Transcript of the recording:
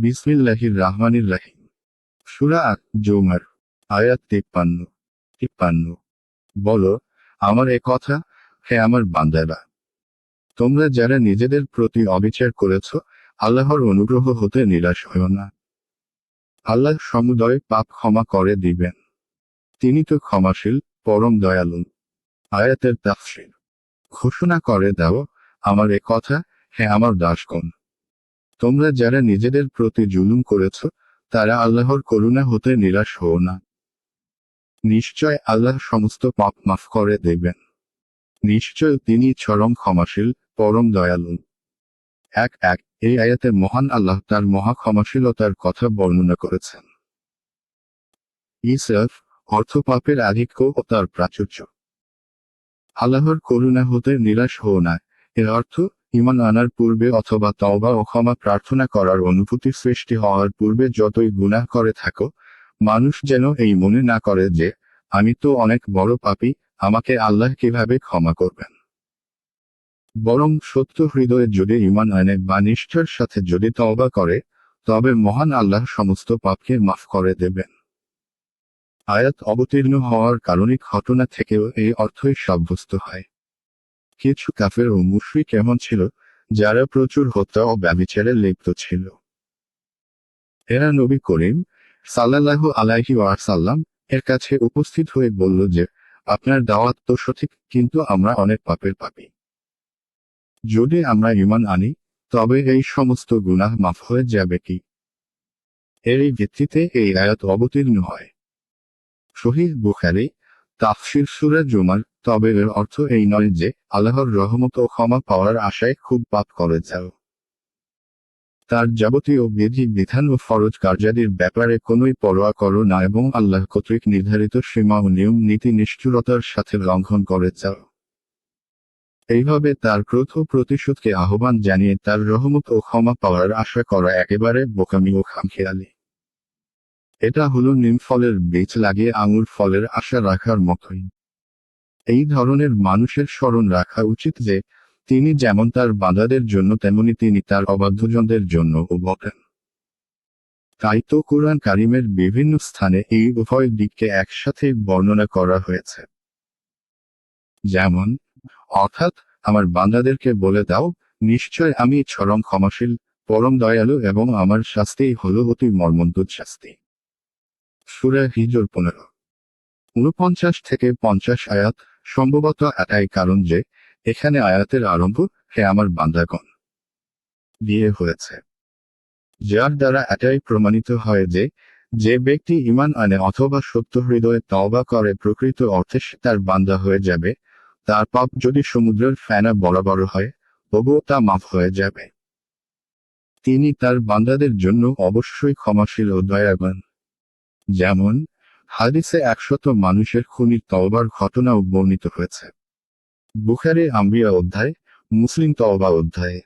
বিসমিল্লাহির রাহমানির রাহিম সুরা জৌমার আয়াত তিপ্পান্ন। তিপ্পান্ন। বলো, আমার এ কথা, হে আমার বান্দারা। তোমরা যারা নিজেদের প্রতি অবিচার করেছ, আল্লাহর অনুগ্রহ হতে নিরাশ হও না। আল্লাহ সমুদয় পাপ ক্ষমা করে দিবেন। তিনি তো ক্ষমাশীল, পরম দয়ালু। আয়াতের তাফসির। ঘোষণা করে দাও, আমার এ কথা, হে আমার দাসগণ। তোমরা যারা নিজেদের প্রতি জুলুম করেছ, তারা আল্লাহর করুণা হতে নিরাশ হও না। নিশ্চয় আল্লাহ সমস্ত পাপ মাফ করে দেবেন। নিশ্চয় তিনি চরম ক্ষমাশীল, পরম দয়ালু। এক এক এই আয়াতে মহান আল্লাহ তার মহা ক্ষমাশীলতার কথা বর্ণনা করেছেন। ইসরাফ অর্থ পাপের আধিক্য ও তার প্রাচুর্য। আল্লাহর করুণা হতে নিরাশ হও না, এর অর্থ ইমান আনার পূর্বে অথবা তওবা ও ক্ষমা প্রার্থনা করার অনুভূতি সৃষ্টি হওয়ার পূর্বে যতই গুনাহ করে থাকো, মানুষ যেন এই মনে না করে যে, আমি তো অনেক বড় পাপী, আমাকে আল্লাহ কীভাবে ক্ষমা করবেন? বরং সত্য হৃদয়ে যদি ইমান আনে বা নিষ্ঠার সাথে যদি তওবা করে, তবে মহান আল্লাহ সমস্ত পাপকে মাফ করে দেবেন। আয়াত অবতীর্ণ হওয়ার কারণে ঘটনা থেকেও এই অর্থই সাব্যস্ত হয়। কিছু কাফের ও মুশরিক এমন ছিল, যারা প্রচুর হত্যা ও ব্যবিচারে লিপ্ত ছিল। এরা নবী করিম সাল্লাল্লাহু আলাইহি ওয়াসাল্লাম এর কাছে উপস্থিত হয়ে বলল যে, আপনার দাওয়াত তো সঠিক, কিন্তু আমরা অনেক পাপের পাপী। যদি আমরা ইমান আনি, তবে এই সমস্ত গুনাহ মাফ হয়ে যাবে কি? এরই ভিত্তিতে এই আয়াত অবতীর্ণ হয়। শহীদ বুখারি তাফসির সুরা জুমার, তবে এর অর্থ এই নয় যে আল্লাহর রহমত ও ক্ষমা পাওয়ার আশায় খুব পাপ করে যাও তার যাবতীয় বিধি, বিধান ও ফরজ কার্যাদির ব্যাপারে কোনোই পরোয়া করো না এবং আল্লাহ কর্তৃক নির্ধারিত সীমা ও নিয়ম নীতি নিষ্ঠুরতার সাথে লঙ্ঘন করে যাও এইভাবে তার ক্রোধ ও প্রতিশোধকে আহ্বান জানিয়ে তার রহমত ও ক্ষমা পাওয়ার আশা করা একেবারে বোকামি ও খামখেয়ালি। এটা হলো নিম ফলের বীজ লাগিয়ে আঙুর ফলের আশা রাখার মতোই। এই ধরনের মানুষের স্মরণ রাখা উচিত যে, তিনি যেমন তার বাঁধাদের জন্য, তেমনি তিনি তার অবাধ্যজনদের জন্য বটেন। তাই তো কোরআন কারিমের বিভিন্ন স্থানে এই উভয় দিককে একসাথে বর্ণনা করা হয়েছে। যেমন, অর্থাৎ, আমার বান্দাদেরকে বলে দাও, নিশ্চয় আমি চরম ক্ষমাশীল, পরম দয়ালু এবং আমার শাস্তি হল অতি মর্মন্তুদ শাস্তি। সুরা হিজর পনেরো। উনপঞ্চাশ থেকে পঞ্চাশ আয়াত সম্ভবত এটাই কারণ যে এখানে আয়াতের আরম্ভ, হে আমার বান্দাগণ, দিয়ে হয়েছে। যার দ্বারা এটাই প্রমাণিত হয় যে যে ব্যক্তি ইমান আনে অথবা সত্য হৃদয়ে তওবা করে প্রকৃত অর্থে সে তার বান্দা হয়ে যাবে, তার পাপ যদি সমুদ্রের ফেনা বরাবর হয়, তবুও তা মাফ হয়ে যাবে। তিনি তার বান্দাদের জন্য অবশ্যই ক্ষমাশীল ও দয়াবান। যেমন, হাদিসে একশত মানুষের খুনির তওবার ঘটনাও বর্ণিত হয়েছে। বুখারে আম্বিয়া অধ্যায়, মুসলিম তওবা অধ্যায়ে।